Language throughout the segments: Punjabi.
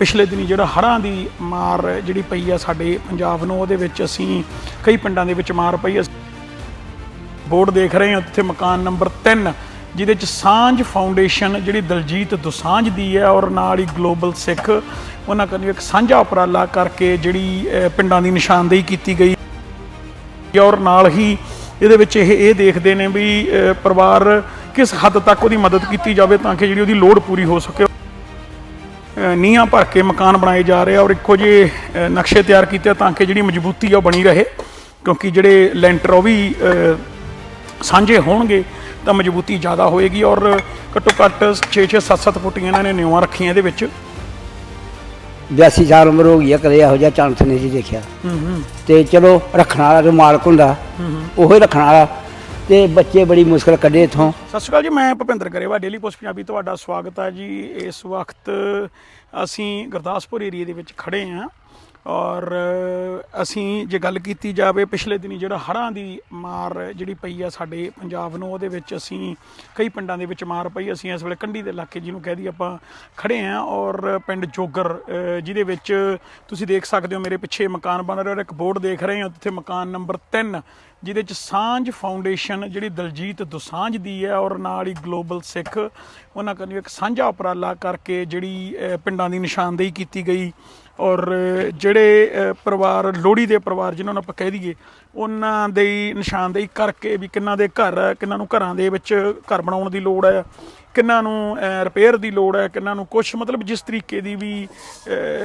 ਪਿਛਲੇ ਦਿਨੀ ਜਿਹੜਾ ਹੜ੍ਹਾਂ ਦੀ ਮਾਰ ਜਿਹੜੀ ਪਈ ਆ ਸਾਡੇ ਪੰਜਾਬ ਨੂੰ, ਉਹਦੇ ਵਿੱਚ ਅਸੀਂ ਕਈ ਪਿੰਡਾਂ ਦੇ ਵਿੱਚ ਮਾਰ ਪਈ ਆ। ਬੋਰਡ ਦੇਖ ਰਹੇ ਹਾਂ ਉੱਥੇ ਮਕਾਨ ਨੰਬਰ 3 ਜਿਹਦੇ ਚ ਸਾਂਝ ਫਾਊਂਡੇਸ਼ਨ ਜਿਹੜੀ ਦਲਜੀਤ ਦੋਸਾਂਝ ਦੀ ਹੈ ਔਰ ਨਾਲ ਹੀ ਗਲੋਬਲ ਸਿੱਖ, ਉਹਨਾਂ ਕੰਨੀ ਇੱਕ ਸਾਂਝਾ ਉਪਰਾਲਾ ਕਰਕੇ ਜਿਹੜੀ ਪਿੰਡਾਂ ਦੀ ਨਿਸ਼ਾਨਦੇਹੀ ਕੀਤੀ ਗਈ। ਔਰ ਨਾਲ ਹੀ ਇਹਦੇ ਵਿੱਚ ਇਹ ਇਹ ਦੇਖਦੇ ਨੇ ਵੀ ਪਰਿਵਾਰ ਕਿਸ ਹੱਦ ਤੱਕ ਉਹਦੀ ਮਦਦ ਕੀਤੀ ਜਾਵੇ ਤਾਂ ਕਿ ਜਿਹੜੀ ਉਹਦੀ ਲੋੜ ਪੂਰੀ ਹੋ ਸਕੇ। ਨੀਹਾਂ ਭਰ ਕੇ ਮਕਾਨ ਬਣਾਏ ਜਾ ਰਹੇ ਆ ਔਰ ਇੱਕੋ ਜਿਹੇ ਨਕਸ਼ੇ ਤਿਆਰ ਕੀਤੇ ਤਾਂ ਕਿ ਜਿਹੜੀ ਮਜ਼ਬੂਤੀ ਆ ਉਹ ਬਣੀ ਰਹੇ। ਕਿਉਂਕਿ ਜਿਹੜੇ ਲੈਂਟਰ ਉਹ ਵੀ ਸਾਂਝੇ ਹੋਣਗੇ ਤਾਂ ਮਜ਼ਬੂਤੀ ਜ਼ਿਆਦਾ ਹੋਏਗੀ ਔਰ ਘੱਟੋ ਘੱਟ 6-6 7-7 ਫੁੱਟੀਆਂ ਇਹਨਾਂ ਨੇ ਨਿਉਆਂ ਰੱਖੀਆਂ ਇਹਦੇ ਵਿੱਚ। 82 ਸਾਲ ਉਮਰ ਹੋ ਗਈ ਆ ਕਦੇ ਇਹੋ ਜਿਹਾ ਚਾਂਸ ਨਹੀਂ ਸੀ ਦੇਖਿਆ। ਤੇ ਚਲੋ ਰੱਖਣ ਵਾਲਾ ਜੋ ਮਾਲਕ ਹੁੰਦਾ ਉਹੋ ਹੀ। ਰੱਖਣ ਵਾਲਾ ਤੇ ਬੱਚੇ ਬੜੀ ਮੁਸ਼ਕਲ ਕੱਢੇ ਇਥੋਂ। ਸਤਿ ਸ਼੍ਰੀ ਅਕਾਲ ਜੀ, ਮੈਂ ਭੁਪਿੰਦਰ ਗਰੇਵਾ ਡੇਲੀ ਪੋਸਟ ਪੰਜਾਬੀ ਤੁਹਾਡਾ ਸਵਾਗਤ ਹੈ ਜੀ। ਇਸ ਵਕਤ ਅਸੀਂ ਗੁਰਦਾਸਪੁਰ ਏਰੀਆ ਦੇ ਵਿੱਚ ਖੜੇ ਹਾਂ ਔਰ ਅਸੀਂ ਜੇ ਗੱਲ ਕੀਤੀ ਜਾਵੇ ਪਿਛਲੇ ਦਿਨੀ ਜਿਹੜਾ ਹੜ੍ਹਾਂ ਦੀ ਮਾਰ ਜਿਹੜੀ ਪਈ ਆ ਸਾਡੇ ਪੰਜਾਬ ਨੂੰ, ਉਹਦੇ ਵਿੱਚ ਅਸੀਂ ਕਈ ਪਿੰਡਾਂ ਦੇ ਵਿੱਚ ਮਾਰ ਪਈ। ਅਸੀਂ ਇਸ ਵੇਲੇ ਕੰਢੀ ਦੇ ਇਲਾਕੇ ਜਿਹਨੂੰ ਕਹਿ ਦਈਏ ਆਪਾਂ ਖੜੇ ਹਾਂ ਔਰ ਪਿੰਡ ਜੋਗਰ ਜਿਹਦੇ ਵਿੱਚ ਤੁਸੀਂ ਦੇਖ ਸਕਦੇ ਹੋ ਮੇਰੇ ਪਿੱਛੇ ਮਕਾਨ ਬਣ ਰਿਹਾ ਔਰ ਇੱਕ ਬੋਰਡ ਦੇਖ ਰਹੇ ਹੋ, ਜਿੱਥੇ ਮਕਾਨ ਨੰਬਰ 3 ਜਿਹਦੇ ਚ ਸਾਂਝ ਫਾਊਂਡੇਸ਼ਨ ਜਿਹੜੀ ਦਲਜੀਤ ਦੋਸਾਂਝ ਦੀ ਹੈ ਔਰ ਨਾਲ ਹੀ ਗਲੋਬਲ ਸਿੱਖ, ਉਹਨਾਂ ਕੰਨੀ ਇੱਕ ਸਾਂਝਾ ਉਪਰਾਲਾ ਕਰਕੇ ਜਿਹੜੀ ਪਿੰਡਾਂ ਦੀ ਨਿਸ਼ਾਨਦੇਹੀ ਕੀਤੀ ਗਈ ਔਰ ਜਿਹੜੇ ਪਰਿਵਾਰ, ਲੋਹੜੀ ਦੇ ਪਰਿਵਾਰ ਜਿਨ੍ਹਾਂ ਨੂੰ ਆਪਾਂ ਕਹਿ ਦਈਏ, ਉਹਨਾਂ ਦੀ ਨਿਸ਼ਾਨਦੇਹੀ ਕਰਕੇ ਵੀ ਕਿੰਨਾਂ ਦੇ ਘਰ ਹੈ ਨੂੰ ਘਰਾਂ ਦੇ ਵਿੱਚ ਘਰ ਬਣਾਉਣ ਦੀ ਲੋੜ ਹੈ। ਕਿੰਨਾਂ ਨੂੰ ਰਿਪੇਅਰ ਦੀ ਲੋੜ ਹੈ, ਕਿੰਨਾਂ ਨੂੰ ਕੁਝ ਮਤਲਬ ਜਿਸ ਤਰੀਕੇ ਦੀ ਵੀ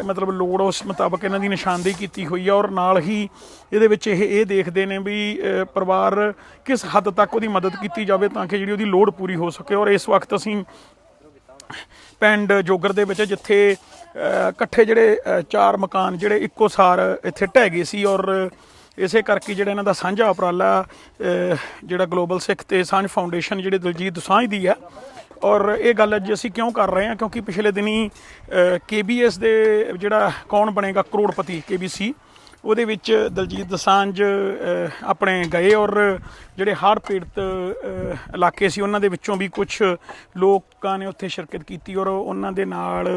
ਮਤਲਬ ਲੋੜ ਉਸ ਮੁਤਾਬਕ ਇਹਨਾਂ ਦੀ ਨਿਸ਼ਾਨਦੇਹੀ ਕੀਤੀ ਹੋਈ ਹੈ ਔਰ ਨਾਲ ਹੀ ਇਹਦੇ ਵਿੱਚ ਇਹ ਇਹ ਦੇਖਦੇ ਨੇ ਵੀ ਪਰਿਵਾਰ ਕਿਸ ਹੱਦ ਤੱਕ ਉਹਦੀ ਮਦਦ ਕੀਤੀ ਜਾਵੇ ਤਾਂ ਕਿ ਜਿਹੜੀ ਉਹਦੀ ਲੋੜ ਪੂਰੀ ਹੋ ਸਕੇ ਔਰ ਇਸ ਵਕਤ ਅਸੀਂ ਪਿੰਡ ਜੋਗਰ ਦੇ ਵਿੱਚ ਜਿੱਥੇ ਇਕੱਠੇ ਜਿਹੜੇ ਚਾਰ ਮਕਾਨ ਜਿਹੜੇ ਇੱਕੋ ਸਾਰ ਇੱਥੇ ਢਹਿ ਗਏ ਸੀ ਔਰ ਇਸੇ ਕਰਕੇ ਜਿਹੜਾ ਇਹਨਾਂ ਦਾ ਸਾਂਝਾ ਉਪਰਾਲਾ ਜਿਹੜਾ ਗਲੋਬਲ ਸਿੱਖ ਤੇ ਸਾਂਝ ਫਾਊਂਡੇਸ਼ਨ ਜਿਹੜੇ ਦਲਜੀਤ ਦੋਸਾਂਝ ਦੀ ਹੈ ਔਰ ਇਹ ਗੱਲ ਅੱਜ ਅਸੀਂ ਕਿਉਂ ਕਰ ਰਹੇ ਹਾਂ? ਕਿਉਂਕਿ ਪਿਛਲੇ ਦਿਨੀ ਕੇਬੀਐਸ ਦੇ ਜਿਹੜਾ ਕੌਣ ਬਣੇਗਾ ਕਰੋੜਪਤੀ ਕੇਬੀਸੀ ਉਹਦੇ ਵਿੱਚ ਦਲਜੀਤ ਦਸਾਂਝ ਆਪਣੇ ਗਏ ਔਰ ਜਿਹੜੇ ਹੜ੍ਹ ਪੀੜਤ ਇਲਾਕੇ ਸੀ, ਉਹਨਾਂ ਦੇ ਵਿੱਚੋਂ ਵੀ ਕੁਝ ਲੋਕਾਂ ਨੇ ਉੱਥੇ ਸ਼ਿਰਕਤ ਕੀਤੀ ਔਰ ਉਹਨਾਂ ਦੇ ਨਾਲ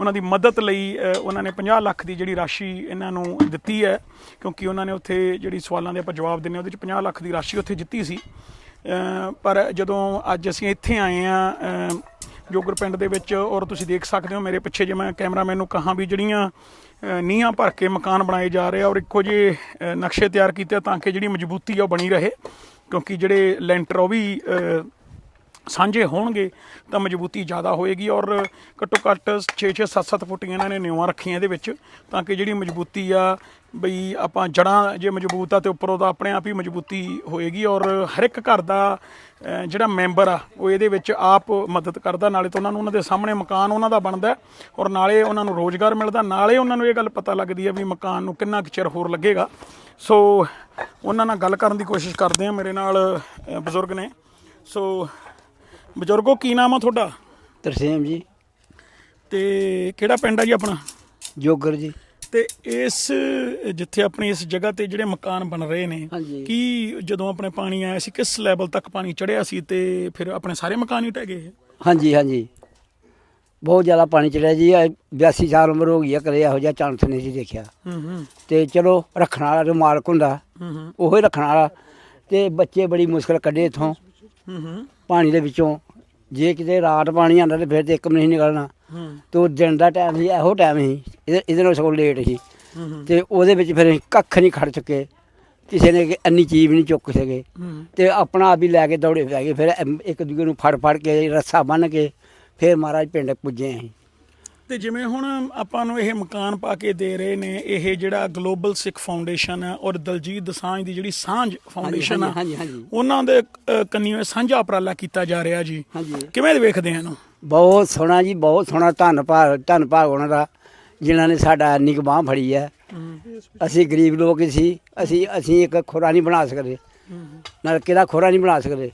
ਉਹਨਾਂ ਦੀ ਮਦਦ ਲਈ ਉਹਨਾਂ ਨੇ 50 ਲੱਖ ਦੀ ਜਿਹੜੀ ਰਾਸ਼ੀ ਇਹਨਾਂ ਨੂੰ ਦਿੱਤੀ ਹੈ। ਕਿਉਂਕਿ ਉਹਨਾਂ ਨੇ ਉੱਥੇ ਜਿਹੜੀ ਸਵਾਲਾਂ ਦੇ ਆਪਾਂ ਜਵਾਬ ਦਿੰਨੇ ਉਹਦੇ ਵਿੱਚ 50 ਲੱਖ ਦੀ ਰਾਸ਼ੀ ਉੱਥੇ ਜਿੱਤੀ ਸੀ। ਪਰ ਜਦੋਂ ਅੱਜ ਅਸੀਂ ਇੱਥੇ ਆਏ ਆ ਜੋਗਰ ਪਿੰਡ ਦੇ ਵਿੱਚ, ਔਰ ਤੁਸੀਂ ਦੇਖ ਸਕਦੇ ਹੋ ਮੇਰੇ ਪਿੱਛੇ ਜੇ ਮੈਂ ਕੈਮਰਾਮੈਨ ਨੂੰ ਕਹਾਂ ਵੀ ਜਿਹੜੀਆਂ ਨੀਹਾਂ ਭਰ ਕੇ ਮਕਾਨ ਬਣਾਏ ਜਾ ਰਹੇ ਆ, ਔਰ ਇੱਕੋ ਜਿਹੇ ਨਕਸ਼ੇ ਤਿਆਰ ਕੀਤੇ ਤਾਂ ਕਿ ਜਿਹੜੀ ਮਜ਼ਬੂਤੀ ਆ ਉਹ ਬਣੀ ਰਹੇ, ਕਿਉਂਕਿ ਜਿਹੜੇ ਲੈਂਟਰ ਉਹ ਵੀ ਸਾਂਝੇ ਹੋਣਗੇ, ਤਾਂ ਮਜ਼ਬੂਤੀ ਜ਼ਿਆਦਾ ਹੋਏਗੀ ਔਰ ਘੱਟੋ ਘੱਟ 6-6 7-7 ਫੁੱਟੀਆਂ ਇਹਨਾਂ ਨੇ ਨਿਉਆਂ ਰੱਖੀਆਂ ਇਹਦੇ ਵਿੱਚ, ਤਾਂ ਕਿ ਜਿਹੜੀ ਮਜ਼ਬੂਤੀ ਆ ਬਈ ਆਪਾਂ ਜੜਾਂ ਜੇ ਮਜ਼ਬੂਤ ਆ ਤੇ ਉੱਪਰ ਉਹਦਾ ਆਪਣੇ ਆਪ ਹੀ ਮਜ਼ਬੂਤੀ ਹੋਏਗੀ ਔਰ ਹਰ ਇੱਕ ਘਰ ਦਾ ਜਿਹੜਾ ਮੈਂਬਰ ਆ, ਉਹ ਇਹਦੇ ਵਿੱਚ ਆਪ ਮਦਦ ਕਰਦਾ, ਨਾਲੇ ਤਾਂ ਉਹਨਾਂ ਨੂੰ ਉਹਨਾਂ ਦੇ ਸਾਹਮਣੇ ਮਕਾਨ ਉਹਨਾਂ ਦਾ ਬਣਦਾ ਔਰ ਨਾਲੇ ਉਹਨਾਂ ਨੂੰ ਰੋਜ਼ਗਾਰ ਮਿਲਦਾ, ਨਾਲੇ ਉਹਨਾਂ ਨੂੰ ਇਹ ਗੱਲ ਪਤਾ ਲੱਗਦੀ ਹੈ ਵੀ ਮਕਾਨ ਨੂੰ ਕਿੰਨਾ ਕੁ ਚਿਰ ਹੋਰ ਲੱਗੇਗਾ। ਸੋ ਉਹਨਾਂ ਨਾਲ ਗੱਲ ਕਰਨ ਦੀ ਕੋਸ਼ਿਸ਼ ਕਰਦੇ ਆ ਮੇਰੇ ਨਾਲ ਬਜ਼ੁਰਗ ਨੇ। ਸੋ ਬਜ਼ੁਰਗੋ ਕੀ ਨਾਮ ਆ ਤੁਹਾਡਾ? ਤਰਸੇਮ ਜੀ। ਤੇ ਕਿਹੜਾ ਪਿੰਡ ਆ ਜੀ ਆਪਣਾ? ਜੋਗਰ ਜੀ। ਤੇ ਇਸ ਜਿੱਥੇ ਆਪਣੀ ਇਸ ਜਗ੍ਹਾ ਤੇ ਜਿਹੜੇ ਮਕਾਨ ਬਣ ਰਹੇ ਨੇ ਹਾਂਜੀ। ਕੀ ਜਦੋਂ ਆਪਣੇ ਪਾਣੀ ਆਇਆ ਸੀ ਕਿਸ ਲੈਵਲ ਤੱਕ ਪਾਣੀ ਚੜਿਆ ਸੀ ਤੇ ਫਿਰ ਆਪਣੇ ਸਾਰੇ ਮਕਾਨ ਹੀ ਢਹਿ ਗਏ ਹਾਂਜੀ ਹਾਂਜੀ। ਬਹੁਤ ਜ਼ਿਆਦਾ ਪਾਣੀ ਚੜਿਆ ਜੀ ਇਹ 82 ਸਾਲ ਉਮਰ ਹੋ ਗਈ ਆ ਕਦੇ ਇਹੋ ਜਿਹਾ ਚਾਂਸ ਨਹੀਂ ਸੀ ਦੇਖਿਆ। ਹੂੰ ਹੂੰ। ਤੇ ਚਲੋ ਰੱਖਣ ਵਾਲਾ ਜੋ ਮਾਲਕ ਹੁੰਦਾ ਹੂੰ ਉਹੋ ਹੀ ਰੱਖਣ ਵਾਲਾ। ਤੇ ਬੱਚੇ ਬੜੀ ਮੁਸ਼ਕਲ ਕੱਢੇ ਇਥੋਂ। ਹੂੰ। ਪਾਣੀ ਦੇ ਵਿੱਚੋਂ। ਜੇ ਕਿਤੇ ਰਾਤ ਪਾਣੀ ਆਂਦਾ ਤੇ ਫਿਰ ਤੇ ਇੱਕ ਵੀ ਨਹੀਂ ਨਿਕਲਣਾ। ਹੂੰ। ਤੇ ਉਹ ਦਿਨ ਦਾ ਟਾਈਮ ਸੀ ਇਹੋ ਟਾਈਮ ਸੀ। ਇਹਦੇ ਇਹਦੇ ਨਾਲ ਸਗੋਂ ਲੇਟ ਸੀ। ਤੇ ਉਹਦੇ ਵਿੱਚ ਫਿਰ ਅਸੀਂ ਕੱਖ ਨਹੀਂ ਖੜ ਚੁੱਕੇ ਕਿਸੇ ਨੇ ਇੰਨੀ ਚੀਜ਼ ਵੀ ਨਹੀਂ ਚੁੱਕ ਸਕੇ। ਤੇ ਆਪਣਾ ਆਪ ਹੀ ਲੈ ਕੇ ਦੌੜੇ ਪੈ ਗਏ। ਫਿਰ ਇੱਕ ਦੂਜੇ ਨੂੰ ਫੜ ਫੜ ਕੇ ਰੱਸਾ ਬੰਨ ਕੇ ਫਿਰ ਮਹਾਰਾਜ ਪਿੰਡ ਪੁੱਜੇ ਅਸੀਂ। ਤੇ ਜਿਵੇਂ ਹੁਣ ਆਪਾਂ ਨੂੰ ਇਹ ਮਕਾਨ ਪਾ ਕੇ ਦੇ ਰਹੇ ਨੇ ਇਹ ਜਿਹੜਾ ਗਲੋਬਲ ਸਿੱਖ ਫਾਊਂਡੇਸ਼ਨ ਹੈ ਔਰ ਦਲਜੀਤ ਦਸਾਂਝ ਦੀ ਜਿਹੜੀ ਸਾਂਝ ਫਾਊਂਡੇਸ਼ਨ ਆ। ਉਹਨਾਂ ਦੇ ਕੰਨੀਓ ਸਾਂਝਾ ਉਪਰਾਲਾ ਕੀਤਾ ਜਾ ਰਿਹਾ ਜੀ। ਕਿਵੇਂ ਵੇਖਦੇ ਆ ਇਹਨੂੰ? ਬਹੁਤ ਸੋਹਣਾ ਜੀ ਬਹੁਤ ਸੋਹਣਾ ਧੰਨ ਭਾਗ ਧੰਨ ਭਾਗ ਉਹਨਾਂ ਦਾ ਜਿਨ੍ਹਾਂ ਨੇ ਸਾਡਾ ਇੰਨੀ ਬਾਂਹ ਫੜੀ ਹੈ। ਅਸੀਂ ਗਰੀਬ ਲੋਕ ਸੀ ਅਸੀਂ ਅਸੀਂ ਇੱਕ ਖੋਰਾ ਨਹੀਂ ਬਣਾ ਸਕਦੇ। ਨਲਕੇ ਦਾ ਖੋਰਾ ਨਹੀਂ ਬਣਾ ਸਕਦੇ।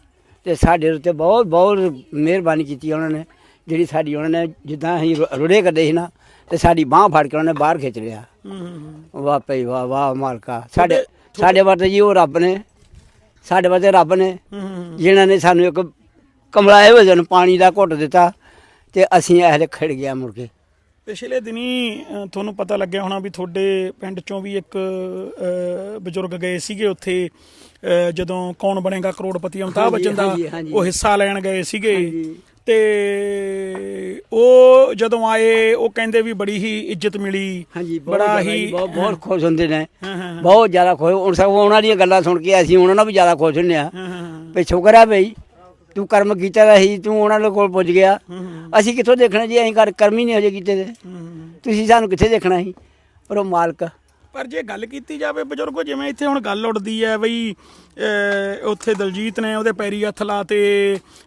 ਤੇ ਸਾਡੇ ਉੱਤੇ ਬਹੁਤ ਬਹੁਤ ਮਿਹਰਬਾਨੀ ਕੀਤੀ ਉਹਨਾਂ ਨੇ। ਜਿਹੜੀ ਸਾਡੀ ਉਹਨਾਂ ਨੇ ਜਿੱਦਾਂ ਅਸੀਂ ਰੁ- ਰੁੜੇ ਕਰਦੇ ਸੀ ਨਾ ਤੇ ਸਾਡੀ ਬਾਂਹ ਫੜ ਕੇ ਉਹਨਾਂ ਨੇ ਬਾਹਰ ਖਿੱਚ ਲਿਆ। ਹੂੰ ਹੂੰ ਵਾਹ ਭਈ ਵਾਹ ਵਾਹ ਮਾਲਕਾ। ਸਾਡੇ ਸਾਡੇ ਵਾਸਤੇ ਜੀ ਉਹ ਰੱਬ ਨੇ। ਸਾਡੇ ਵਾਸਤੇ ਰੱਬ ਨੇ। ਹੂੰ ਜਿਨ੍ਹਾਂ ਨੇ ਸਾਨੂੰ ਇੱਕ ਕਮਲਾ ਇਹ ਵਜਨ ਪਾਣੀ ਦਾ ਘੁੱਟ ਦਿੱਤਾ ਤੇ ਅਸੀਂ ਇਹਲੇ ਖੜ ਗਿਆ ਮੁੜ ਕੇ। ਪਿਛਲੇ ਦਿਨੀ ਅ, ਤੁਹਾਨੂੰ ਪਤਾ ਲੱਗਿਆ ਹੋਣਾ ਵੀ ਤੁਹਾਡੇ ਪਿੰਡ ਚੋਂ ਵੀ ਇੱਕ ਅ, ਬਜ਼ੁਰਗ ਗਏ ਸੀਗੇ ਉੱਥੇ ਅ, ਜਦੋਂ ਕੌਣ ਬਣੇਗਾ ਕਰੋੜਪਤੀ ਅਮਿਤਾਭ ਹਾਂਜੀ, ਬੱਚਨ ਦਾ ਹਾਂਜੀ, ਹਾਂਜੀ। ਉਹ ਹਿੱਸਾ ਲੈਣ ਗਏ ਸੀਗੇ। ਹਾਂਜੀ। ਤੇ ਉਹ ਜਦੋਂ ਆਏ ਉਹ ਕਹਿੰਦੇ ਵੀ ਬੜੀ ਹੀ ਇੱਜ਼ਤ ਮਿਲੀ। ਹਾਂਜੀ ਬੜਾ ਹੀ ਬਹੁਤ ਬਹੁਤ ਖੁਸ਼ ਹੁੰਦੇ ਨੇ। ਹਾਂ, ਹਾਂ, ਹਾਂ। ਬਹੁਤ ਜ਼ਿਆਦਾ ਖੁਸ਼। ਹੁਣ ਸਗੋਂ ਉਹਨਾਂ ਦੀਆਂ ਗੱਲਾਂ ਸੁਣ ਕੇ ਅਸੀਂ ਉਹਨਾਂ ਨਾਲ ਵੀ ਜ਼ਿਆਦਾ ਖੁਸ਼ ਹੁੰਨੇ ਆ ਹਾਂ, ਹਾਂ, ਹਾਂ। ਵੀ ਸ਼ੁਕਰ ਹੈ ਬਈ ਤੂੰ ਕਰਮ ਕੀਤਾ ਤਾਂ ਸੀ ਤੂੰ ਉਹਨਾਂ ਦੇ ਕੋਲ ਪੁੱਜ ਗਿਆ। ਅਸੀਂ ਕਿੱਥੋਂ ਦੇਖਣਾ ਜੀ ਅਸੀਂ ਕਰ ਕਰਮ ਹੀ ਨਹੀਂ ਹਜੇ ਕੀਤੇ ਹਮ। ਤੁਸੀਂ ਸਾਨੂੰ ਕਿੱਥੇ ਦੇਖਣਾ ਸੀ? ਪਰ ਉਹ ਮਾਲਕ ਪਰ ਜੇ ਗੱਲ ਕੀਤੀ ਜਾਵੇ ਬਜ਼ੁਰਗੋ ਜਿਵੇਂ ਇੱਥੇ ਹੁਣ ਗੱਲ ਉੱਡਦੀ ਹੈ ਬਈ ਉੱਥੇ ਦਲਜੀਤ ਨੇ ਉਹਦੇ ਪੈਰੀ ਹੱਥ ਲਾਤੇ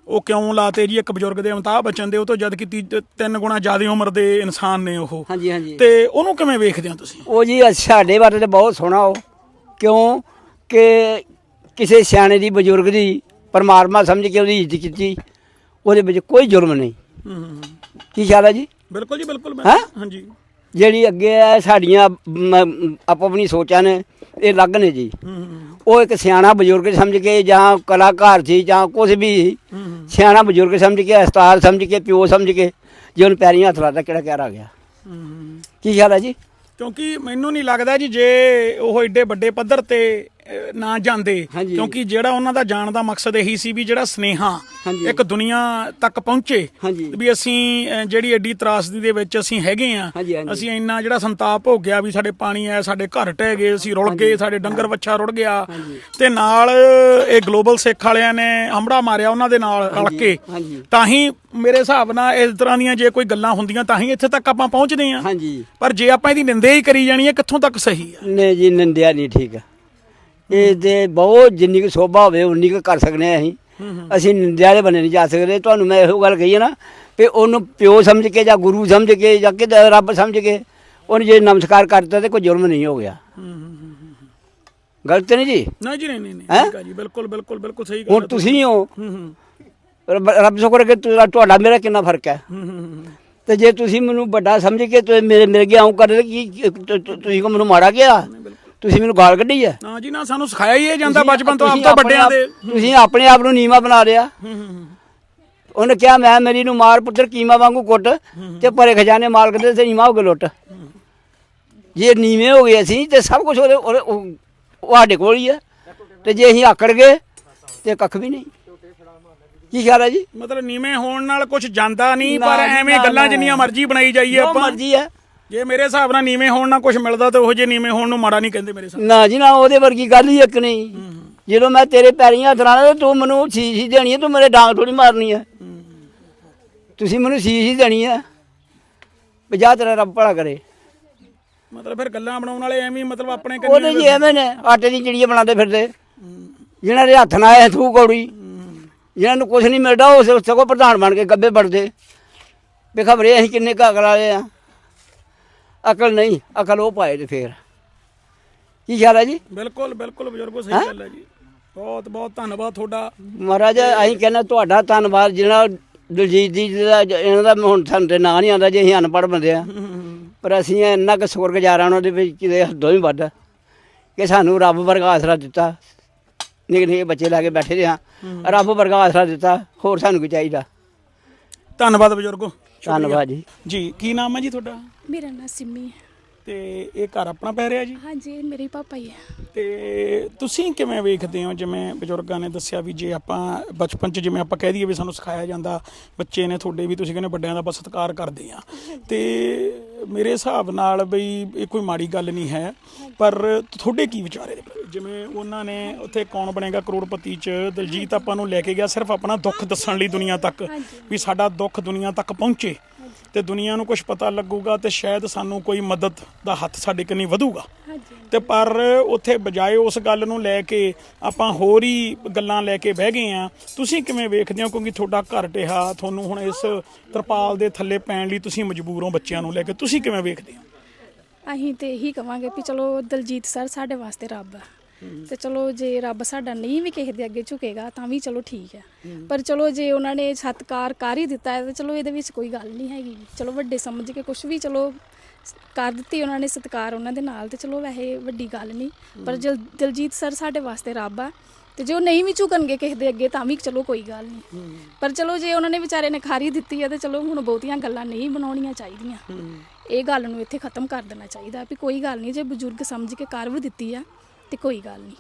ਉਹ ਕਿਉਂ ਲਾਤੇ ਜੀ? ਇੱਕ ਬਜ਼ੁਰਗ ਦੇ ਅਮਿਤਾਭ ਬੱਚਨ ਦੇ ਉਹ ਤੋਂ ਜਦ ਕੀਤੀ ਤਿੰਨ ਗੁਣਾ ਜ਼ਿਆਦਾ ਉਮਰ ਦੇ ਇਨਸਾਨ ਨੇ ਉਹ। ਹਾਂਜੀ ਹਾਂਜੀ। ਤੇ ਉਹਨੂੰ ਕਿਵੇਂ ਵੇਖਦੇ ਹੋ ਤੁਸੀਂ? ਉਹ ਜੀ ਸਾਡੇ ਬਾਰੇ ਤੇ ਬਹੁਤ ਸੋਹਣਾ ਉਹ। ਕਿਉਂ? ਕਿ ਕਿਸੇ ਸਿਆਣੇ ਦੀ ਬਜ਼ੁਰਗ ਦੀ ਪਰਮਾਤਮਾ ਸਮਝ ਕੇ ਉਹਦੀ ਇੱਜ਼ਤ ਕੀਤੀ ਉਹਦੇ ਵਿੱਚ ਕੋਈ ਜੁਰਮ ਨਹੀਂ। ਹਮ, ਕੀ ਖਿਆਲ ਹੈ ਜੀ? ਬਿਲਕੁਲ ਜੀ ਬਿਲਕੁਲ ਹੈਂ? ਹਾਂਜੀ। ਜਿਹੜੀ ਅੱਗੇ ਹੈ ਸਾਡੀਆਂ ਮ, ਆਪੋ ਆਪਣੀ ਸੋਚਾਂ ਨੇ ਇਹ ਅਲੱਗ ਨੇ ਜੀ। ਉਹ ਇੱਕ ਸਿਆਣਾ ਬਜ਼ੁਰਗ ਸਮਝ ਕੇ ਜਾਂ ਕਲਾਕਾਰ ਸੀ ਜਾਂ ਕੁਝ ਵੀ ਸਿਆਣਾ ਬਜ਼ੁਰਗ ਸਮਝ ਕੇ ਉਸਤਾਦ ਸਮਝ ਕੇ ਪਿਓ ਸਮਝ ਕੇ ਜੇ ਉਹਨੂੰ ਪੈਰੀਂ ਹੱਥ ਲਾਤਾ ਕਿਹੜਾ ਕਹਿਰ ਆ ਗਿਆ। ਕੀ ਖਿਆਲ ਹੈ ਜੀ? ਕਿਉਂਕਿ ਮੈਨੂੰ ਨਹੀਂ ਲੱਗਦਾ ਜੀ ਜੇ ਉਹ ਏਡੇ ਵੱਡੇ ਪੱਧਰ ਤੇ ਨਾ ਜਾਂਦੇ ਹਾਂਜੀ। ਕਿਉਂਕਿ ਜਿਹੜਾ ਉਹਨਾਂ ਦਾ ਜਾਣ ਦਾ ਮਕਸਦ ਇਹੀ ਸੀ ਵੀ ਜਿਹੜਾ ਸਨੇਹਾ ਹਾਂਜੀ। ਇੱਕ ਦੁਨੀਆ ਤੱਕ ਪਹੁੰਚੇ ਹਾਂਜੀ ਵੀ ਅਸੀਂ ਅਹ, ਜਿਹੜੀ ਐਡੀ ਤਰਾਸਦੀ ਦੇ ਵਿੱਚ ਅਸੀਂ ਹੈਗੇ ਆ ਹਾਂਜੀ, ਹਾਂਜੀ। ਅਸੀਂ ਇੰਨਾ ਜਿਹੜਾ ਸੰਤਾਪ ਹੋ ਗਿਆ ਵੀ ਸਾਡੇ ਪਾਣੀ ਆਇਆ ਸਾਡੇ ਘਰ ਟਹਿ ਗਏ ਅਸੀਂ ਰੁੜ ਗਏ ਸਾਡੇ ਡੰਗਰ ਵੱਛਾ ਰੁੜ ਗਿਆ ਹਾਂਜੀ। ਤੇ ਨਾਲ ਇਹ ਗਲੋਬਲ ਸਿੱਖ ਵਾਲਿਆਂ ਨੇ ਹਮੜਾ ਮਾਰਿਆ ਉਹਨਾਂ ਦੇ ਨਾਲ ਰਲ ਹਾਂਜੀ, ਕੇ ਹਾਂਜੀ। ਤਾਂ ਹੀ ਮੇਰੇ ਹਿਸਾਬ ਨਾਲ ਇਸ ਤਰ੍ਹਾਂ ਦੀਆਂ ਜੇ ਕੋਈ ਗੱਲਾਂ ਹੁੰਦੀਆਂ ਤਾਂ ਹੀ ਇੱਥੇ ਤੱਕ ਆਪਾਂ ਪਹੁੰਚਦੇ ਆ ਹਾਂਜੀ ਪਰ ਜੇ ਆਪਾਂ ਇਹਦੀ ਨਿੰਦਿਆ ਹੀ ਕਰੀ ਜਾਣੀ ਹੈ ਕਿੱਥੋਂ ਤੱਕ ਸਹੀ ਆ ਨਹੀਂ ਜੀ ਨਿੰਦਿਆ ਨਹੀਂ ਠੀਕ ਇਹ ਤੇ ਬਹੁਤ ਜਿੰਨੀ ਕੁ ਸੋਭਾ ਹੋਵੇ ਉਨੀ ਕੁ ਕਰ ਸਕਨੇ ਆ ਅਸੀਂ। ਅਸੀਂ ਨਿੰਦਿਆ ਵਾਲੇ ਬੰਨੇ ਨਹੀਂ ਜਾ ਸਕਦੇ। ਤੁਹਾਨੂੰ ਮੈਂ ਇਹੋ ਗੱਲ ਕਹੀ ਹੈ ਨਾ ਵੀ ਉਹਨੂੰ ਪਿਓ ਸਮਝ ਕੇ ਜਾਂ ਗੁਰੂ ਸਮਝ ਕੇ ਜਾਂ ਕਿ ਰੱਬ ਸਮਝ ਕੇ ਉਹਨੇ ਜੇ ਨਮਸਕਾਰ ਕਰਤਾ ਤੇ ਕੋਈ ਜੁਰਮ ਨਹੀਂ ਹੋ ਗਿਆ। ਗਲਤ ਨਹੀਂ ਜੀ? ਨਹੀਂ ਜੀ ਨਹੀਂ ਨਹੀਂ? ਠੀਕ ਆ ਜੀ। ਬਿਲਕੁਲ ਬਿਲਕੁਲ ਬਿਲਕੁਲ ਸਹੀ ਗੱਲ ਹੁਣ ਤੁਸੀਂ ਹੋ। ਰੱਬ ਸ਼ੁਕਰ ਕਿ ਤੁਹਾ- ਤੁਹਾਡਾ ਮੇਰਾ ਕਿੰਨਾ ਫ਼ਰਕ ਹੈ। ਤੇ ਜੇ ਤੁਸੀਂ ਮੈਨੂੰ ਵੱਡਾ ਸਮਝ ਕੇ ਤੁਸੀਂ ਮੇਰੇ ਮੇਰੇ ਗਿਆ ਆਉਂ ਕਰਦੇ ਕੀ ਤੁ- ਤੁ- ਤੁਸੀਂ ਕੋ ਮੈਨੂੰ ਮਾੜਾ ਗਿਆ ਤੁਸੀਂ ਮੈਨੂੰ ਗਾਲ ਕੱਢੀ ਹੈ ਨਾ ਜੀ ਨਾ ਸਾਨੂੰ ਸਿਖਾਇਆ ਹੀ ਇਹ ਜਾਂਦਾ ਤੁਸੀਂ- ਬਚਪਨ ਤੋਂ ਆਪ ਤੁਸੀਂ ਤੋਂ ਆਪਣੇ ਵੱਡਿਆਂ ਦੇ। ਤੁਸੀਂ ਆਪਣੇ ਆਪ ਨੂੰ ਨੀਵਾ ਬਣਾ ਲਿਆ। ਉਹਨੇ ਕਿਹਾ ਮੈਂ ਮੇਰੀ ਨੂੰ ਮਾਰ ਪੁੱਤਰ ਕੀਮਾ ਵਾਂਗੂ ਕੁੱਟ ਤੇ ਪਰੇ ਖਜ਼ਾਨੇ ਮਾਲਕ ਦੇ ਤੇ ਨੀਵਾ ਹੋ ਕੇ ਲੁੱਟ। ਜੇ ਨੀਵੇਂ ਹੋ ਗਏ ਅਸੀਂ ਤੇ ਸਭ ਕੁਝ ਉਹਦੇ ਉਹਦੇ- ਉਹ ਉਹ ਸਾਡੇ ਕੋਲ ਹੀ ਹੈ ਤੇ ਜੇ ਅਸੀਂ ਆਕੜ ਗਏ ਤੇ ਕੱਖ ਵੀ ਨਹੀਂ। ਕੀ ਖਿਆਲ ਹੈ ਜੀ? ਮਤਲਬ ਨੀਵੇਂ ਹੋਣ ਨਾਲ ਕੁਝ ਜਾਂਦਾ ਨਹੀਂ ਨਾ ਪਰ ਜੀ, ਐਵੇਂ ਨਾ, ਗੱਲਾਂ ਨਾ। ਜਿੰਨੀਆਂ ਮਰਜ਼ੀ ਬਣਾਈ ਜਾਈਏ ਜੋ ਆਪਾਂ। ਮਰਜ਼ੀ ਹੈ ਜੇ ਮੇਰੇ ਹਿਸਾਬ ਨਾਲ ਨੀਵੇਂ ਹੋਣ ਨਾਲ ਕੁਝ ਮਿਲਦਾ ਤੇ ਉਹ ਜੇ ਨੀਵੇਂ ਹੋਣ ਨੂੰ ਮਾੜਾ ਨਹੀਂ ਕਹਿੰਦੇ ਮੇਰੇ ਹਿਸਾਬ ਨਾ ਜੀ ਨਾ ਉਹਦੇ ਵਰਗੀ ਗੱਲ ਹੀ ਇੱਕ ਨਹੀਂ। ਜਦੋਂ ਮੈਂ ਤੇਰੇ ਪੈਰੀਂ ਹੱਥ ਲਾਣਾ ਤੇ ਮੈਨੂੰ ਸੀਸ ਹੀ ਦੇਣੀ ਹੈ ਤੂੰ ਮੇਰੇ ਡਾਂਗ ਥੋੜੀ ਮਾਰਨੀ ਹੈ ਤੁਸੀਂ ਮੈਨੂੰ ਸੀਸ ਹੀ ਦੇਣੀ ਹੈ ਵੀ ਜਾ ਤੇਰਾ ਰੱਬ ਭਲਾ ਕਰੇ। ਮਤਲਬ ਫਿਰ ਗੱਲਾਂ ਬਣਾਉਣ ਵਾਲੇ ਐਵੇਂ ਹੀ ਮਤਲਬ ਆਪਣੇ ਉਹਦੇ ਜੀ ਐਵੇਂ ਨੇ ਆਟੇ ਦੀ ਚਿੜੀਆਂ ਬਣਾਉਂਦੇ ਫਿਰਦੇ। ਜਿਹਨਾਂ ਦੇ ਹੱਥ ਨਾਲ ਆਏ ਥੂ ਕੌੜੀ। ਜਿਹਨਾਂ ਨੂੰ ਕੁਝ ਨਹੀਂ ਮਿਲਦਾ ਉਹ ਸਗੋਂ ਪ੍ਰਧਾਨ ਬਣ ਕੇ ਗੱਬੇ ਵੜਦੇ ਵੀ ਖਬਰੇ ਅਸੀਂ ਕਿੰਨੇ ਕਾਗਲ ਵਾਲੇ ਆ। ਅਕਲ ਨਹੀਂ ਅਕਲ ਉਹ ਪਾਏ ਤੇ ਫੇਰ। ਕੀ ਖਿਆਲ ਹੈ ਜੀ? ਬਿਲਕੁਲ ਬਿਲਕੁਲ ਬਜ਼ੁਰਗੋ ਸਹੀ ਗੱਲ ਹੈ ਜੀ। ਬਹੁਤ ਬਹੁਤ ਧੰਨਵਾਦ ਤੁਹਾਡਾ। ਮਹਾਰਾਜ ਅਸੀਂ ਕਹਿੰਦੇ ਤੁਹਾਡਾ ਧੰਨਵਾਦ ਜਿਹੜਾ ਦਲਜੀਤ ਜੀ ਦਾ ਇਹਨਾਂ ਦਾ ਹੁਣ ਸਾਨੂੰ ਤੇ ਨਾਂ ਨਹੀਂ ਆਉਂਦਾ ਜੇ ਅਸੀਂ ਅਨਪੜ੍ਹ ਬੰਦੇ ਆ। ਪਰ ਅਸੀਂ ਇੰਨਾ ਕੁ ਸ਼ੁਕਰਗੁਜ਼ਾਰ ਉਹਨਾਂ ਦੇ ਵਿੱਚ ਕਿਤੇ ਹੱਦੋਂ ਹੀ ਵੱਧ ਕਿ ਸਾਨੂੰ ਰੱਬ ਵਰਗਾ ਆਸਰਾ ਦਿੱਤਾ। ਨਿੱਕੇ ਨਿੱਕੇ ਬੱਚੇ ਲੈ ਕੇ ਬੈਠੇ ਦੇ ਹਾਂ। ਰੱਬ ਵਰਗਾ ਆਸਰਾ ਦਿੱਤਾ ਹੋਰ ਸਾਨੂੰ ਕੀ ਚਾਹੀਦਾ? ਧੰਨਵਾਦ ਬਜ਼ੁਰਗੋ ਧੰਨਵਾਦ ਜੀ। ਜੀ ਕੀ ਨਾਮ ਹੈ ਜੀ ਤੁਹਾਡਾ? ਮੇਰਾ ਨਾਂ ਸਿੰਮੀ ਹੈ। ਤੇ ਇਹ ਘਰ ਆਪਣਾ ਪੈ ਰਿਹਾ ਜੀ? ਹਾਂਜੀ ਇਹ ਮੇਰੇ ਪਾਪਾ ਹੀ ਹੈ ਤੇ ਤੁਸੀਂ ਕਿਵੇਂ ਵੇਖਦੇ ਹੋ? ਜਿਵੇਂ ਬਜ਼ੁਰਗਾਂ ਨੇ ਦੱਸਿਆ ਵੀ ਜੇ ਆਪਾਂ ਬਚਪਨ 'ਚ ਜਿਵੇਂ ਆਪਾਂ ਕਹਿ ਦਈਏ ਵੀ ਸਾਨੂੰ ਸਿਖਾਇਆ ਜਾਂਦਾ ਬੱਚੇ ਨੇ ਤੁਹਾਡੇ ਵੀ ਤੁਸੀਂ ਕਹਿੰਦੇ ਵੱਡਿਆਂ ਦਾ ਆਪਾਂ ਸਤਿਕਾਰ ਕਰਦੇ ਆ ਤੇ ਮੇਰੇ ਹਿਸਾਬ ਨਾਲ ਬਈ ਇਹ ਕੋਈ ਮਾੜੀ ਗੱਲ ਨਹੀਂ ਹੈ ਪਰ ਤੁਹਾਡੇ ਕੀ ਵਿਚਾਰ? ਜਿਵੇਂ ਉਹਨਾਂ ਨੇ ਉੱਥੇ ਕੌਣ ਬਣੇਗਾ ਕਰੋੜਪਤੀ 'ਚ ਦਲਜੀਤ ਆਪਾਂ ਨੂੰ ਲੈ ਕੇ ਗਿਆ ਸਿਰਫ ਆਪਣਾ ਦੁੱਖ ਦੱਸਣ ਲਈ ਦੁਨੀਆ ਤੱਕ ਵੀ ਸਾਡਾ ਦੁੱਖ ਦੁਨੀਆ ਤੱਕ ਪਹੁੰਚੇ। ਤੇ ਦੁਨੀਆ ਨੂੰ ਕੁਝ ਪਤਾ ਲੱਗੂਗਾ ਤੇ ਸ਼ਾਇਦ ਸਾਨੂੰ ਕੋਈ ਮਦਦ ਦਾ ਹੱਥ ਸਾਡੇ ਕੰਨੀ ਵਧੂਗਾ। ਤੇ ਪਰ ਉੱਥੇ ਬਜਾਏ ਉਸ ਗੱਲ ਨੂੰ ਲੈ ਕੇ ਆਪਾਂ ਹੋਰ ਹੀ ਗੱਲਾਂ ਲੈ ਕੇ ਬਹਿ ਗਏ ਆ ਤੁਸੀਂ ਕਿਵੇਂ ਵੇਖਦੇ ਹੋ? ਕਿਉਂਕਿ ਤੁਹਾਡਾ ਘਰ ਟਿਹਾ ਤੁਹਾਨੂੰ ਹੁਣ ਇਸ ਤਰਪਾਲ ਦੇ ਥੱਲੇ ਪੈਣ ਲਈ ਤੁਸੀਂ ਮਜਬੂਰ ਹੋ ਬੱਚਿਆਂ ਨੂੰ ਲੈ ਕੇ। ਤੁਸੀਂ ਕਿਵੇਂ ਵੇਖਦੇ ਹੋ? ਅਸੀਂ ਤੇ ਇਹੀ ਕਵਾਂਗੇ ਵੀ ਚਲੋ ਦਲਜੀਤ ਸਰ ਸਾਡੇ ਵਾਸਤੇ ਰੱਬ ਹੈ ਤੇ ਚਲੋ ਜੇ ਰੱਬ ਸਾਡਾ ਨਹੀਂ ਵੀ ਕਿਸੇ ਦੇ ਅੱਗੇ ਝੁਕੇਗਾ, ਤਾਂ ਵੀ ਚਲੋ ਠੀਕ ਹੈ। ਪਰ ਚਲੋ ਜੇ ਉਹਨਾਂ ਨੇ ਸਤਕਾਰ ਕਰ ਹੀ ਦਿੱਤਾ ਹੈ, ਤਾਂ ਚਲੋ ਇਹਦੇ ਵਿੱਚ ਕੋਈ ਗੱਲ ਨਹੀਂ ਹੈਗੀ। ਚਲੋ ਵੱਡੇ ਸਮਝ ਕੇ ਕੁਝ ਵੀ ਚਲੋ ਕਰ ਦਿੱਤੀ ਉਹਨਾਂ ਨੇ ਸਤਕਾਰ ਉਹਨਾਂ ਦੇ ਨਾਲ, ਤੇ ਚਲੋ ਵੈਸੇ ਵੱਡੀ ਗੱਲ ਨਹੀਂ। ਪਰ ਜਲ- ਦਲਜੀਤ ਸਰ ਸਾਡੇ ਵਾਸਤੇ ਰੱਬ ਆ, ਤੇ ਜੇ ਉਹ ਨਹੀਂ ਵੀ ਝੁਕਣਗੇ ਕਿਸੇ ਦੇ ਅੱਗੇ, ਤਾਂ ਵੀ ਚਲੋ ਕੋਈ ਗੱਲ ਨਹੀਂ। ਪਰ ਚਲੋ ਜੇ ਉਹਨਾਂ ਨੇ ਵਿਚਾਰੇ ਨੇ ਖਾਰੀ ਦਿੱਤੀ ਹੈ, ਤੇ ਚਲੋ ਹੁਣ ਬਹੁਤੀਆਂ ਗੱਲਾਂ ਨਹੀਂ ਬਣਾਉਣੀਆਂ ਚਾਹੀਦੀਆਂ। ਇਹ ਗੱਲ ਨੂੰ ਇੱਥੇ ਖਤਮ ਕਰ ਦੇਣਾ ਚਾਹੀਦਾ ਵੀ ਕੋਈ ਗੱਲ ਨਹੀਂ, ਜੇ ਬਜ਼ੁਰਗ ਸਮਝ ਕੇ ਕਰ ਵੀ ਦਿੱਤੀ ਆ ਤੇ ਕੋਈ ਗੱਲ ਨਹੀਂ।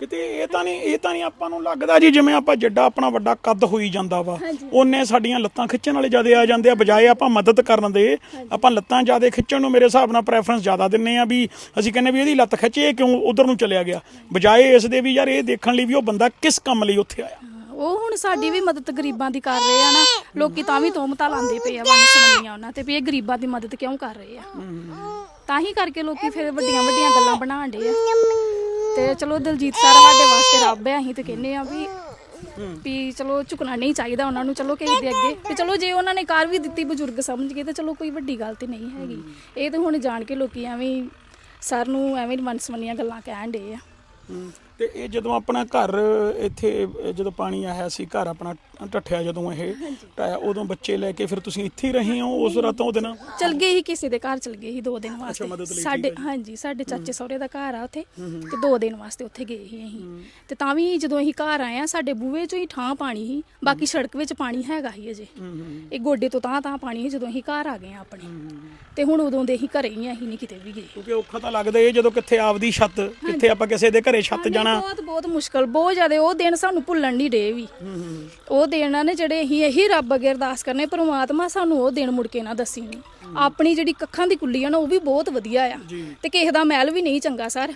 ਕਿਤੇ ਇਹ ਤਾਂ ਨਹੀਂ ਇਹ ਤਾਂ ਨਹੀਂ ਆਪਾਂ ਨੂੰ ਲੱਗਦਾ ਜੀ ਜਿਵੇਂ ਆਪਾਂ ਜੱਡਾ ਆਪਣਾ ਵੱਡਾ ਕੱਦ ਹੋਈ ਜਾਂਦਾ ਵਾ ਉਹਨੇ ਸਾਡੀਆਂ ਲੱਤਾਂ ਖਿੱਚਣ ਵਾਲੇ ਜਿਆਦੇ ਆ ਜਾਂਦੇ ਆ ਬਜਾਏ ਆਪਾਂ ਮਦਦ ਕਰਨ ਦੇ ਆਪਾਂ ਲੱਤਾਂ ਜਿਆਦੇ ਖਿੱਚਣ ਨੂੰ ਮੇਰੇ ਹਿਸਾਬ ਨਾਲ ਪ੍ਰੈਫਰੈਂਸ ਜ਼ਿਆਦਾ ਦਿੰਨੇ ਆ ਵੀ ਅਸੀਂ ਕਹਿੰਨੇ ਵੀ ਇਹਦੀ ਲੱਤ ਖਿੱਚੇ ਕਿਉਂ ਉਧਰ ਨੂੰ ਚਲਿਆ ਗਿਆ। ਬਜਾਏ ਇਸ ਦੇ ਵੀ ਯਾਰ ਇਹ ਦੇਖਣ ਲਈ ਵੀ ਉਹ ਬੰਦਾ ਕਿਸ ਕੰਮ ਲਈ ਉੱਥੇ ਆਇਆ। ਉਹ ਹੁਣ ਸਾਡੀ ਵੀ ਮਦਦ ਗਰੀਬਾਂ ਦੀ ਕਰ ਰਹੇ ਆ ਨਾ ਲੋਕੀ ਤਾਂ ਵੀ ਤੋਮਤਾ ਲਾਉਂਦੇ ਪਏ ਆ ਵੰਨ ਸਮੰਨੀਆਂ ਉਹਨਾਂ ਤੇ ਵੀ ਇਹ ਗਰੀਬਾਂ ਦੀ ਮਦਦ ਕਿਉਂ ਕਰ ਰਹੇ ਆ। ਤਾਂ ਹੀ ਕਰਕੇ ਲੋਕੀ ਫਿਰ ਵੱਡੀਆਂ ਵੱਡੀਆਂ ਗੱਲਾਂ ਬਣਾਉਣ ਡੇ ਆ। ਤੇ ਚਲੋ ਦਲਜੀਤ ਸਰ ਸਾਡੇ ਵਾਸਤੇ ਰੱਬ ਹੈ, ਅਸੀਂ ਤੇ ਕਹਿੰਨੇ ਆ ਵੀ ਵੀ ਚਲੋ ਝੁਕਣਾ ਨਹੀਂ ਚਾਹੀਦਾ ਉਹਨਾਂ ਨੂੰ, ਚਲੋ ਕਿਸੇ ਦੇ ਅੱਗੇ। ਤੇ ਚਲੋ ਜੇ ਉਹਨਾਂ ਨੇ ਕਾਰ ਵੀ ਦਿੱਤੀ ਬਜ਼ੁਰਗ ਸਮਝ ਕੇ, ਤੇ ਚਲੋ ਕੋਈ ਵੱਡੀ ਗੱਲ ਤੇ ਨਹੀਂ ਹੈਗੀ। ਇਹ ਤੇ ਹੁਣ ਜਾਣ ਕੇ ਲੋਕੀ ਐਵੇਂ ਸਰ ਨੂੰ ਐਵੇਂ ਮਨਸਮਨੀਆਂ ਗੱਲਾਂ ਕਹਿਣ ਡੇ ਆ। ਤੇ ਇਹ ਜਦੋਂ ਆਪਣਾ ਘਰ ਇੱਥੇ, ਜਦੋਂ ਪਾਣੀ ਆਇਆ ਸੀ, ਘਰ ਆਪਣਾ ਟੱਠਿਆ ਜਦੋਂ ਇਹ ਟਾਇਆ ਉਦੋਂ ਬੱਚੇ ਲੈ ਕੇ ਫਿਰ ਤੁਸੀਂ ਇੱਥੇ ਹੀ ਰਹੇ ਹੋ ਉਸ ਰਾਤੋਂ ਉਹ ਦਿਨ ਚਲ ਗਏ ਹੀ ਕਿਸੇ ਦੇ ਘਰ ਚਲ ਗਏ ਸੀ ਦੋ ਦਿਨ ਮਦਦ ਵਾਸਤੇ ਸਾਡੇ ਹਾਂਜੀ ਸਾਡੇ ਚਾਚੇ ਸਹੁਰੇ ਦਾ ਘਰ ਆ ਉੱਥੇ ਤੇ ਦੋ ਦਿਨ ਵਾਸਤੇ ਉੱਥੇ ਗਏ ਸੀ ਅਸੀਂ। ਤੇ ਤਾਂ ਵੀ ਜਦੋਂ ਅਸੀਂ ਘਰ ਆਏ ਆ ਸਾਡੇ ਬੂਹੇ ਚੋਂ ਹੀ ਠਾਂ ਪਾਣੀ ਸੀ। ਬਾਕੀ ਸੜਕ ਵਿੱਚ ਪਾਣੀ ਹੈਗਾ ਹੀ ਅਜੇ। ਇਹ ਗੋਡੇ ਤੋਂ ਤਾਂ ਤਾਂ ਪਾਣੀ ਸੀ ਜਦੋਂ ਅਸੀਂ ਘਰ ਆ ਗਏ ਆ ਆਪਣੇ। ਤੇ ਹੁਣ ਉਦੋਂ ਦੇ ਅਸੀਂ ਘਰੇ ਹੀ ਆ ਅਸੀਂ ਨਹੀਂ ਕਿਤੇ ਵੀ ਗਏ। ਕਿਉਂਕਿ ਔਖਾ ਤਾਂ ਲੱਗਦਾ ਇਹ ਜਦੋਂ ਕਿੱਥੇ ਆਪਦੀ ਛੱਤ ਕਿੱਥੇ ਆਪਾਂ ਕਿਸੇ ਦੇ ਘਰੇ ਛੱਤ ਜਾਣਾ। ਬਹੁਤ ਬਹੁਤ ਮੁਸ਼ਕਲ ਬਹੁਤ ਜ਼ਿਆਦਾ ਉਹ ਦਿਨ ਸਾਨੂੰ ਭੁੱਲਣ ਨਹੀਂ ਡੇ ਵੀ। ਉਹ ਦਿਨ ਨੇ ਜਿਹੜੇ ਅਸੀਂ ਇਹੀ ਰੱਬ ਅੱਗੇ ਅਰਦਾਸ ਕਰਨੇ ਪ੍ਰਮਾਤਮਾ ਸਾਨੂੰ ਉਹ ਦਿਨ ਮੁੜ ਕੇ ਨਾ ਦੱਸੀ। ਆਪਣੀ ਜਿਹੜੀ ਕੱਖਾਂ ਦੀ ਕੁੱਲੀ ਆ ਨਾ ਉਹ ਵੀ ਬਹੁਤ ਵਧੀਆ ਆ। ਤੇ ਕਿਸੇ ਦਾ ਮਹਿਲ ਵੀ ਨਹੀਂ ਚੰਗਾ ਸਰ।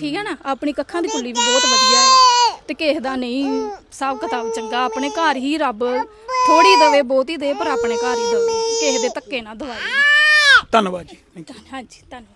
ਠੀਕ ਹੈ ਨਾ? ਆਪਣੀ ਕੱਖਾਂ ਦੀ ਕੁੱਲੀ ਵੀ ਬਹੁਤ ਵਧੀਆ ਆ। ਤੇ ਕਿਸੇ ਦਾ ਨਹੀਂ ਹਿਸਾਬ ਕਿਤਾਬ ਚੰਗਾ। ਆਪਣੇ ਘਰ ਹੀ ਰੱਬ ਥੋੜੀ ਦਵੇ ਬਹੁਤੀ ਦੇ ਪਰ ਆਪਣੇ ਘਰ ਹੀ ਦਵੇ। ਕਿਸੇ ਦੇ ਧੱਕੇ ਨਾ ਦਵਾਈ। ਧੰਨਵਾਦ ਜੀ. ਹਾਂਜੀ ਧੰਨਵਾਦ।